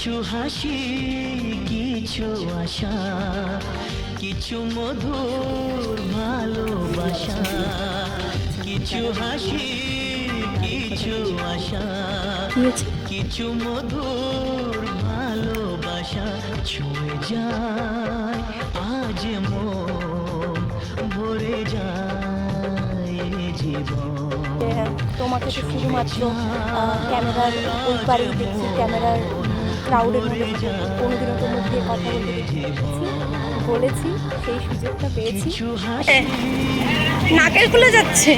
কিছু হাসি কিছু আশা কিছু মধুর ভালোবাসা কিছু হাসি কিছু আশা কিছু মধুর ভালোবাসা ছুঁয়ে যায় আজ মন ভরে যায় জীবন। হ্যাঁ, তোমাকে শুধুমাত্র ক্যামেরার ওই পারেই দেখছি ক্যামেরার ক্রাউডের মধ্যে থেকে কোনোদিনও তো মুখ দিয়ে কথা বলতে বলেছি সেই সুযোগটা পেয়েছি। নাকের খুলে যাচ্ছে।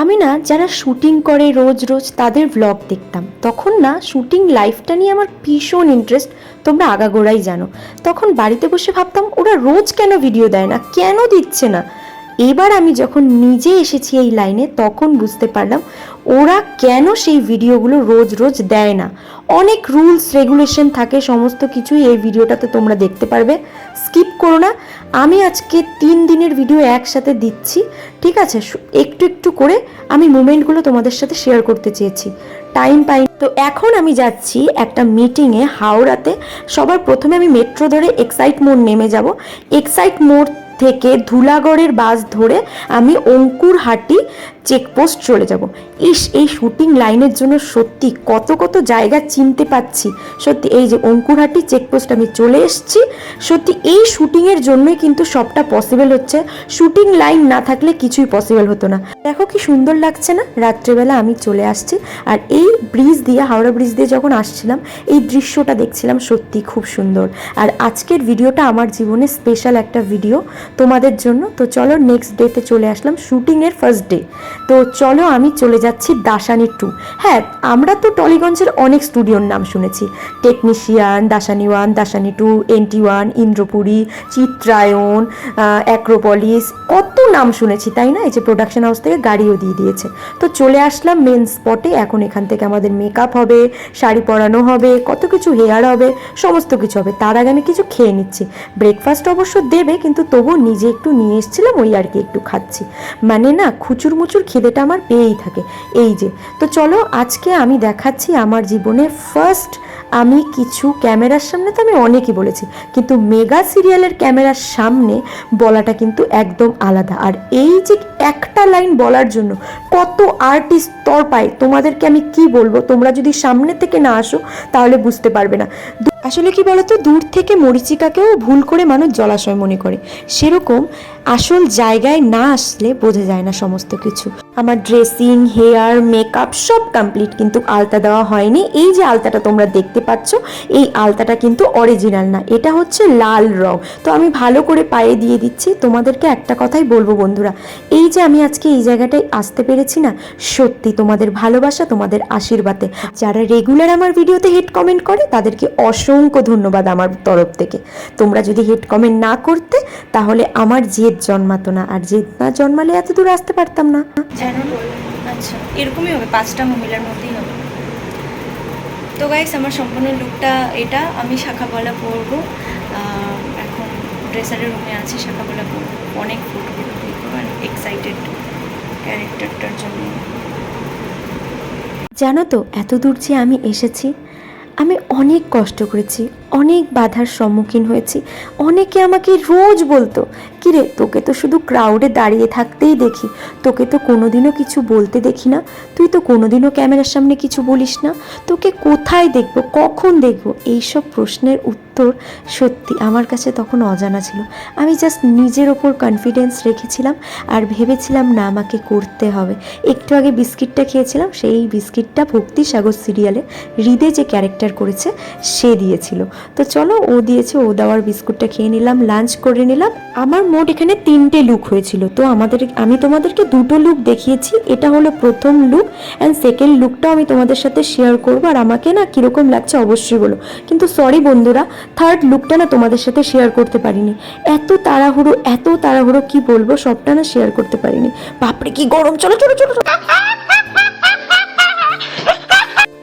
আমি না যারা শুটিং করে রোজ রোজ তাদের ব্লগ দেখতাম তখন না শুটিং লাইফটা নিয়ে আমার ভীষণ ইন্টারেস্ট তোমরা আগাগোড়াই জানো। তখন বাড়িতে বসে ভাবতাম ওরা রোজ কেন ভিডিও দেয় না কেন দিচ্ছে না? এবার আমি যখন নিজে এসেছি এই লাইনে তখন বুঝতে পারলাম ওরা কেন সেই ভিডিওগুলো রোজ রোজ দেয় না? অনেক রুলস, রেগুলেশন থাকে, সমস্ত কিছুই এই ভিডিওটাতে তোমরা দেখতে পারবে। স্কিপ করো না, আমি আজকে তিন দিনের ভিডিও একসাথে দিচ্ছি, ঠিক আছে? একটু একটু করে আমি মুমেন্টগুলো তোমাদের সাথে শেয়ার করতে চেয়েছি। টাইম পাই তো এখন আমি যাচ্ছি একটা মিটিংয়ে হাওড়াতে। সবার প্রথমে আমি মেট্রো ধরে এক্সাইট মোড় নেমে যাব। এক্সাইট মোড় থেকে ধুলাগড়ের বাস ধরে আমি অঙ্কুরহাটি চেকপোস্ট চলে যাব। ইস, এই শুটিং লাইনের জন্য সত্যি কত কত জায়গা চিনতে পাচ্ছি। সত্যি, এই যে অঙ্কুরহাটি চেকপোস্ট আমি চলে এসেছি। সত্যি, এই শুটিংয়ের জন্যই কিন্তু সবটা পসিবল হচ্ছে। শুটিং লাইন না থাকলে কিছুই পসিবল হতো না। দেখো কি সুন্দর লাগছে না? রাত্রেবেলা আমি চলে আসছি আর এই ব্রিজ দিয়ে, হাওড়া ব্রিজ দিয়ে যখন আসছিলাম, এই দৃশ্যটা দেখছিলাম সত্যি খুব সুন্দর। আর আজকের ভিডিওটা আমার জীবনে স্পেশাল একটা ভিডিও তোমাদের জন্য। তো চলো নেক্সট ডেতে চলে আসলাম শুটিংয়ের ফার্স্ট ডে তো চলো আমি চলে যাচ্ছি দাসানি টু হ্যাঁ আমরা তো টলিগঞ্জের অনেক স্টুডিওর নাম শুনেছি। Technician Dasani one Dasani two NT one Indrapuri Chitrayan Acropolis কত নাম শুনেছি, তাই না? এই যে প্রোডাকশন হাউস থেকে গাড়িও দিয়ে দিয়েছে। তো চলে আসলাম মেন স্পটে এখন এখান থেকে আমাদের মেকআপ হবে, শাড়ি পরানো হবে, কত কিছু হেয়ার হবে, সমস্ত কিছু হবে। তার আগে আমি কিছু খেয়ে নিচ্ছি। ব্রেকফাস্ট অবশ্য দেবে, কিন্তু তবু নিজে একটু নিয়ে এসেছিলাম, ওই আর কি একটু খাচ্ছি। মানে না খুচুর মুচুর খিদেটা আমার পেয়েই থাকে। এই যে, তো চলো আজকে আমি দেখাচ্ছি আমার জীবনে ফার্স্ট আমি কিছু ক্যামেরার সামনে তো আমি অনেকই বলেছি, কিন্তু মেগা সিরিয়ালের ক্যামেরার সামনে বলাটা কিন্তু একদম আলাদা। আর এই যে একটা লাইন বলার জন্য কত আর্টিস্ট তর পায়, তোমাদেরকে আমি কি বলব? তোমরা যদি সামনে থেকে না আসো, তাহলে বুঝতে পারবে না। আসলে কি বলতো? দূর থেকে মরিচিকাকেও ভুল করে মানুষ জলাশয় মনে করে। সেরকম আসল জায়গায় না আসলে বোঝা যায় না সমস্ত কিছু। আমার ড্রেসিং হেয়ার মেকআপ সব কমপ্লিট কিন্তু আলতা দেওয়া হয়নি। এই যে আলতাটা তোমরা দেখতে পাচ্ছ, এই আলতাটা কিন্তু অরিজিনাল না। এটা হচ্ছে লাল রং। তো আমি ভালো করে পায়ে দিয়ে দিচ্ছি। তোমাদেরকে একটা কথাই বলব বন্ধুরা, এই যে আমি আজকে এই জায়গাটায় আসতে পেরেছি না, সত্যি তোমাদের ভালোবাসা, তোমাদের আশীর্বাদে। যারা রেগুলার আমার ভিডিওতে হেড কমেন্ট করে, তাদেরকে অসংখ্য ধন্যবাদ আমার তরফ থেকে। তোমরা যদি হেড কমেন্ট না করতে, তাহলে আমার জেদ জন্মাতো না আর জেদ না জন্মালে এত দূর আসতে পারতাম না। আচ্ছা এরকমই হবে পাঁচটা মহিলার মধ্যেই হবে। তো গাইস আমার সম্পূর্ণ লুকটা এটা আমি শাখাপালা পরবো। এখন ড্রেসারের রুমে আছি শাখাপালা পরবো। অনেক ফটো ফটো ক্লিক এক্সাইটেড ক্যারেক্টারটার জন্য। জানো তো এত দূর যে আমি এসেছি আমি অনেক কষ্ট করেছি। অনেক বাধার সম্মুখীন হয়েছি। অনেকে আমাকে রোজ বলতো, কিরে, তোকে তো শুধু ক্রাউডে দাঁড়িয়ে থাকতেই দেখি। তোকে তো কোনোদিনও কিছু বলতে দেখি না। তুই তো কোনোদিনও ক্যামেরার সামনে কিছু বলিস না। তোকে কোথায় দেখব, কখন দেখব? এইসব প্রশ্নের উত্তর সত্যি আমার কাছে তখন অজানা ছিল। আমি জাস্ট নিজের ওপর কনফিডেন্স রেখেছিলাম আর ভেবেছিলাম, না, আমাকে করতে হবে। একটু আগে বিস্কিটটা খেয়েছিলাম, সেই বিস্কিটটা ভক্তি সাগর সিরিয়ালে হৃদে যে ক্যারেক্টার করেছে, সে দিয়েছিল। তো চলো, ও দিয়েছে, ও দেওয়ার বিস্কুটটা খেয়ে নিলাম লাঞ্চ করে নিলাম। আমার মোট এখানে তিনটে লুক হয়েছিল। তো আমাদের, আমি তোমাদেরকে দুটো লুক দেখিয়েছি। এটা হলো প্রথম লুক অ্যান্ড সেকেন্ড লুকটাও আমি তোমাদের সাথে শেয়ার করব। আর আমাকে না কীরকম লাগছে অবশ্যই বলো। কিন্তু সরি বন্ধুরা থার্ড লুকটা না তোমাদের সাথে শেয়ার করতে পারিনি। এত তাড়াহুড়ো এত তাড়াহুড়ো, কি বলব, সবটা না শেয়ার করতে পারিনি। বাপরে, কি গরম! চলো চলো চলো চলো।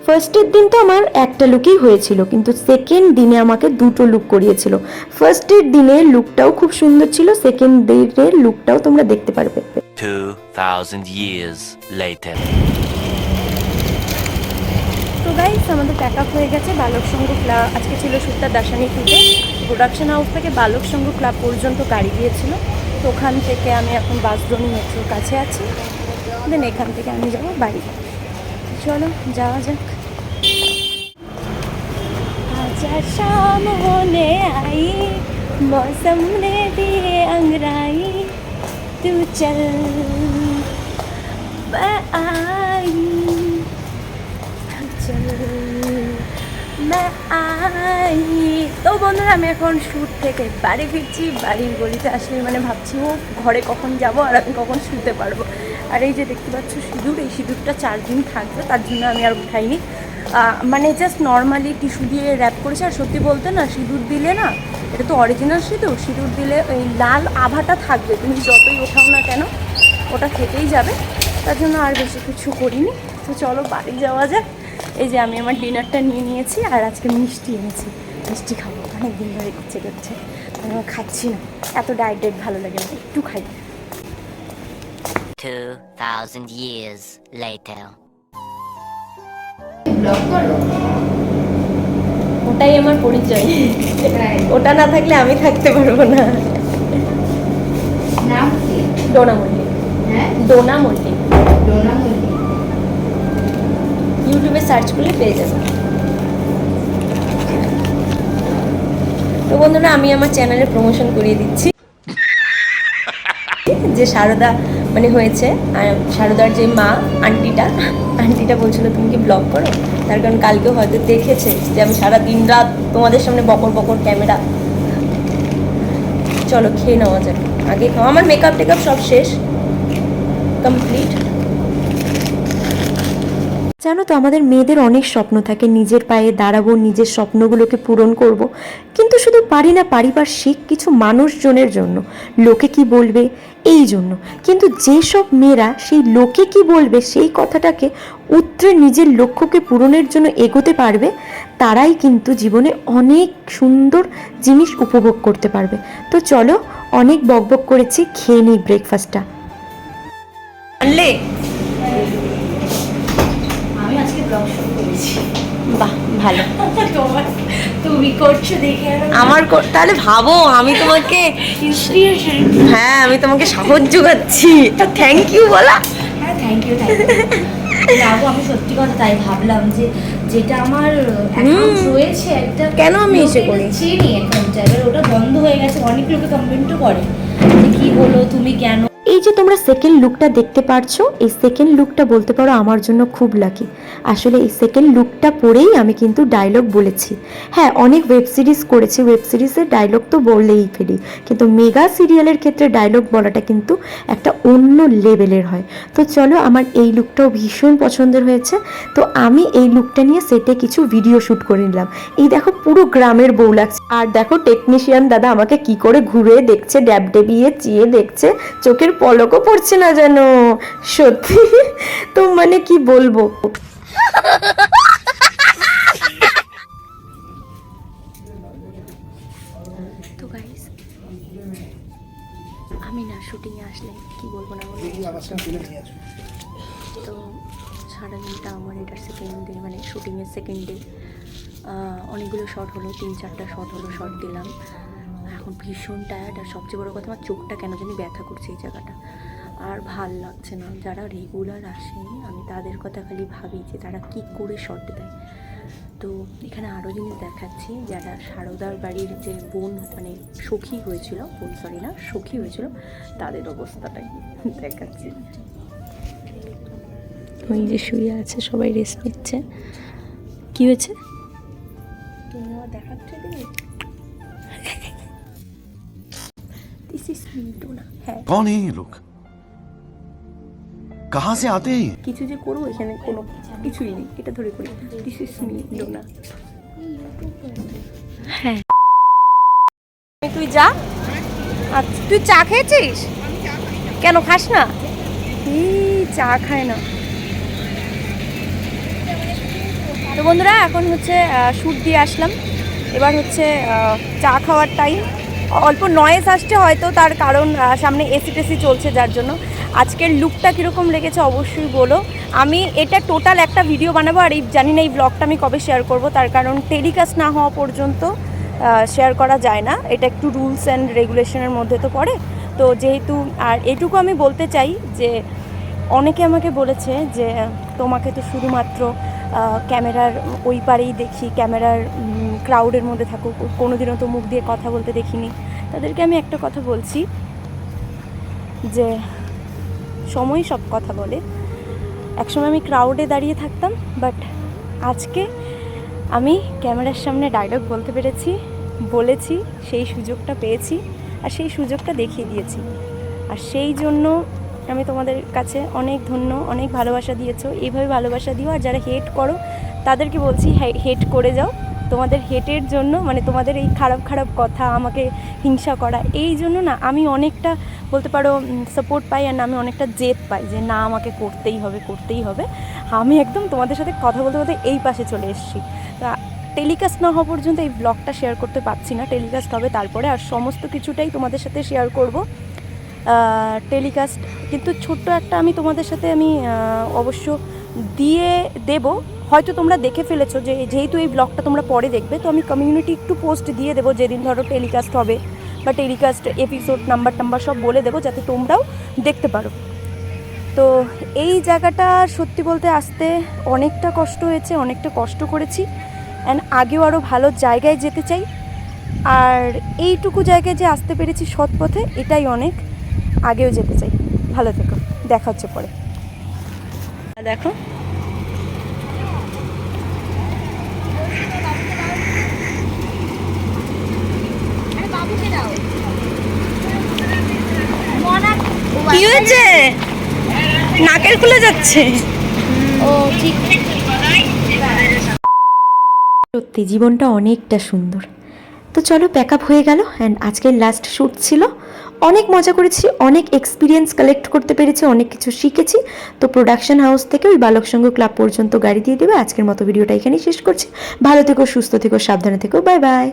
ফার্স্টের দিন তো আমার একটা লুকই হয়েছিল কিন্তু সেকেন্ড দিনে আমাকে দুটো লুক করিয়েছিল। ফার্স্টের দিনের লুকটাও খুব সুন্দর ছিল সেকেন্ড দিনের লুকটাও তোমরা দেখতে পারবে। 2,000 years later. তো গাইস আমাদের প্যাক আপ হয়ে গেছে বালক সংঘ ক্লাব আজকে ছিল সুত্তার দাসানি টুতে প্রোডাকশন হাউস থেকে বালক সংঘ ক্লাব পর্যন্ত গাড়ি দিয়েছিল তো ওখান থেকে আমি এখন বাসড্রোনি মেট্রোর কাছে আছি। দেন এখান থেকে আমি যাব বাড়ি। চলো যাওয়া যাক। आजा शाम होने आई मौसम ने दिए अंगराई तू चल मैं आई तू चल मैं आई তো বন্ধুরা আমি এখন শ্যুট থেকে বাড়ি ফিরছি বাড়ির গলিতে আসলে মানে ভাবছি ও ঘরে কখন যাব আর আমি কখন শুতে পারবো আর এই যে দেখতে পাচ্ছ সিঁদুর এই সিঁদুরটা চার দিন থাকবে তার জন্য আমি আর উঠাইনি আহ, মানে জাস্ট নর্মালি টিস্যু দিয়ে র্যাপ করেছে আর সত্যি বলতে না সিঁদুর দিলে না এটা তো অরিজিনাল সিঁদুর সিঁদুর দিলে ওই লাল আভাটা থাকবে তুমি যতই ওঠাও না কেন ওটা থেকেই যাবে তার জন্য আর বেশি কিছু করিনি। তো চলো বাড়ি যাওয়া যাক। এই যে আমি আমার ডিনারটা নিয়ে নিয়েছি আর আজকে মিষ্টি এনেছি। মিষ্টি খাব অনেক দিন ধরে ইচ্ছে করছে আমি খাচ্ছি না। এত ডায়েট ডায়েট ভালো লাগে না একটু খাই। 2,000 years later. ওটাই আমার পরিচয়। ওটা না থাকলে আমি থাকতে পারব না। নাম কি? ডোনা মল্লিক হ্যাঁ? ডোনা মল্লিক ডোনা মল্লিক ইউটিউবে সার্চ করলে পেয়ে যাবে। তো বন্ধুরা আমি আমার চ্যানেলে প্রমোশন করিয়ে দিচ্ছি। যে সারদা মানে হয়েছে। আর সারদার যে মা, আন্টিটা আন্টিটা বলছিল, তুমি কি ব্লগ করো? তার কারণ কালকেও হয়তো দেখেছে যে আমি সারা দিন রাত তোমাদের সামনে বকর বকর ক্যামেরা। চলো, খেয়ে নেওয়া যাক। আগে খাও আমার মেকআপ টেকআপ সব শেষ। কমপ্লিট জানো তো, আমাদের মেয়েদের অনেক স্বপ্ন থাকে। নিজের পায়ে দাঁড়াবো, নিজের স্বপ্নগুলোকে পূরণ করব। কিন্তু শুধু পারি না, পারিপার্শ্বিক কিছু মানুষজনের জন্য। লোকে কি বলবে? এই জন্য। কিন্তু যেসব মেয়েরা সেই লোকে কি বলবে, সেই কথাটাকে উত্তরে নিজের লক্ষ্যকে পূরণের জন্য এগোতে পারবে, তারাই কিন্তু জীবনে অনেক সুন্দর জিনিস উপভোগ করতে পারবে। তো চলো, অনেক বকবক করেছি, খেয়ে নিই ব্রেকফাস্টটা ব্লগ শুরু করেছি বাহ ভালো। তোমার তুমি করছ দেখে আমার তাহলে ভাবো আমি তোমাকে ইন্সপিরেশন হ্যাঁ আমি তোমাকে তো থ্যাংক ইউ বলা। হ্যাঁ থ্যাংক ইউ যাব আমি সত্যি কথা তাই ভাবলাম যে যেটা আমার অ্যাকাউন্ট রয়েছে একটা কেন আমি এসে করি? চিনি এবার ওটা বন্ধ হয়ে গেছে অনেক লোকে করে যে কি হলো তুমি কেন এই যে তোমরা সেকেন্ড লুকটা দেখতে পারছ, এই সেকেন্ড লুকটা বলতে পারো আমার জন্য খুব লাকি আসলে এই সেকেন্ড লুকটা পরেই আমি কিন্তু ডায়লগ বলেছি। হ্যাঁ অনেক ওয়েব সিরিজ করেছি ওয়েব সিরিজের ডায়লগ তো বললেই ফেলি। কিন্তু মেগা সিরিয়ালের ক্ষেত্রে ডায়লগ বলাটা কিন্তু একটা অন্য লেভেলের হয়। তো চলো, আমার এই লুকটাও ভীষণ পছন্দের হয়েছে। তো আমি এই লুকটা নিয়ে সেটে কিছু ভিডিও শ্যুট করে নিলাম। এই দেখো, পুরো গ্রামের বউ লাগছে। আর দেখো টেকনিশিয়ান দাদা আমাকে কি করে ঘুরে দেখছে ড্যাব ডেবিয়ে চেয়ে দেখছে, চোখের পলকও পড়ছে না যেন। সত্যি? তো মানে কি বলব? তো গাইস আমি না শুটিংয়ে আসলে কি বলব না তো সারাদিনটা আমার এটা সেকেন্ড ডে মানে শুটিংয়ের সেকেন্ড ডে অনেকগুলো শট হলো তিন চারটা শট হলো শট দিলাম। এখন ভীষণ টায়ার্ড আর সবচেয়ে বড় কথা আমার চোখটা কেন জানি ব্যথা করছে এই জায়গাটা। আর ভালো লাগছে না। যারা রেগুলার আসে আমি তাদের কথা খালি ভাবি যে তারা কি করে শট দেয়। তো এখানে আরও জিনিস দেখাচ্ছি। যারা সারদার বাড়ির যে বোন মানে সখী হয়েছিল বোন সরি না সখী হয়েছিল তাদের অবস্থাটাই দেখাচ্ছি। ওই যে শুয়ে আছে সবাই রেস্ট নিচ্ছে। কী হয়েছে? তুমি আমার দেখাচ্ছে দিস ইজ মিন্টু না হ্যাঁ कौन है ये लोग कहाँ से आते हैं ये? কিছু যে করবো এখানে কোনো কিছুই নেই এটা ধরে করি দিস ইজ মি ডোনা হ্যাঁ তুই যা আচ্ছা তুই চা খেয়েছিস কেন খাস না এই চা খায় না তো বন্ধুরা এখন হচ্ছে শ্যুট দিয়ে আসলাম এবার হচ্ছে আহ, চা খাওয়ার টাইম অল্প নয়েস আসছে হয়তো তার কারণ সামনে এসি টেসি চলছে যার জন্য। আজকের লুকটা কীরকম লেগেছে অবশ্যই বলো। আমি এটা টোটাল একটা ভিডিও বানাবো আর এই জানি না এই ব্লগটা আমি কবে শেয়ার করব, তার কারণ টেলিকাস্ট না হওয়া পর্যন্ত শেয়ার করা যায় না। এটা একটু রুলস অ্যান্ড রেগুলেশনের মধ্যে তো পড়ে। তো যেহেতু, আর এটুকু আমি বলতে চাই যে, অনেকে আমাকে বলেছে যে, তোমাকে তো শুধুমাত্র ক্যামেরার ওই পারেই দেখি, ক্যামেরার ক্রাউডের মধ্যে থাকো কোনোদিনও তো মুখ দিয়ে কথা বলতে দেখিনি। তাদেরকে আমি একটা কথা বলছি যে, সময় সব কথা বলে। একসময় আমি ক্রাউডে দাঁড়িয়ে থাকতাম বাট আজকে আমি ক্যামেরার সামনে ডায়লগ বলতে পেরেছি, বলেছি, সেই সুযোগটা পেয়েছি, আর সেই সুযোগটা দেখিয়ে দিয়েছি। আর সেই জন্য আমি তোমাদের কাছে অনেক ধন্য, অনেক ভালোবাসা দিয়েছ। এইভাবে ভালোবাসা দিও আর যারা হেট করো, তাদেরকে বলছি হেট করে যাও। তোমাদের হেটের জন্য মানে তোমাদের এই খারাপ খারাপ কথা, আমাকে হিংসা করা, এই জন্য না আমি অনেকটা বলতে পারো সাপোর্ট পাই আর না আমি অনেকটা জেদ পাই যে না, আমাকে করতেই হবে করতেই হবে। আমি একদম তোমাদের সাথে কথা বলতে বলতে এই পাশে চলে এসেছি। তা টেলিকাস্ট না হওয়া পর্যন্ত এই ব্লগটা শেয়ার করতে পারছি না। টেলিকাস্ট হবে তারপরে আর সমস্ত কিছুটাই তোমাদের সাথে শেয়ার করব। টেলিকাস্ট কিন্তু ছোট্ট একটা আমি তোমাদের সাথে আমি অবশ্য দিয়ে দেব। হয়তো তোমরা দেখে ফেলেছো যে যেহেতু এই ব্লগটা তোমরা পরে দেখবে, তো আমি কমিউনিটি একটু পোস্ট দিয়ে দেবো যেদিন ধরো টেলিকাস্ট হবে বা টেলিকাস্ট এপিসোড নাম্বার টাম্বার সব বলে দেবো যাতে তোমরাও দেখতে পারো। তো এই জায়গাটা সত্যি বলতে আসতে অনেকটা কষ্ট হয়েছে, অনেকটা কষ্ট করেছি অ্যান্ড আগেও আরও ভালো জায়গায় যেতে চাই। আর এইটুকু জায়গায় যে আসতে পেরেছি সৎ পথে, এটাই অনেক। আগেও যেতে চাই। ভালো থেকো। দেখা হচ্ছে পরে। দেখো। কি হয়েছে? নাকের খুলে যাচ্ছে। ও ঠিক। সত্যি জীবনটা অনেকটা সুন্দর। তো চলো প্যাক আপ হয়ে গেল অ্যান্ড আজকের লাস্ট শ্যুট ছিল অনেক মজা করেছি, অনেক এক্সপিরিয়েন্স কালেক্ট করতে পেরেছি, অনেক কিছু শিখেছি। তো প্রোডাকশন হাউস থেকে ওই বালক সংঘ ক্লাব পর্যন্ত গাড়ি দিয়ে দেবে। আজকের মতো ভিডিওটা এখানেই শেষ করছি। ভালো থেকো, সুস্থ থেকো, সাবধানে থেকো। Bye bye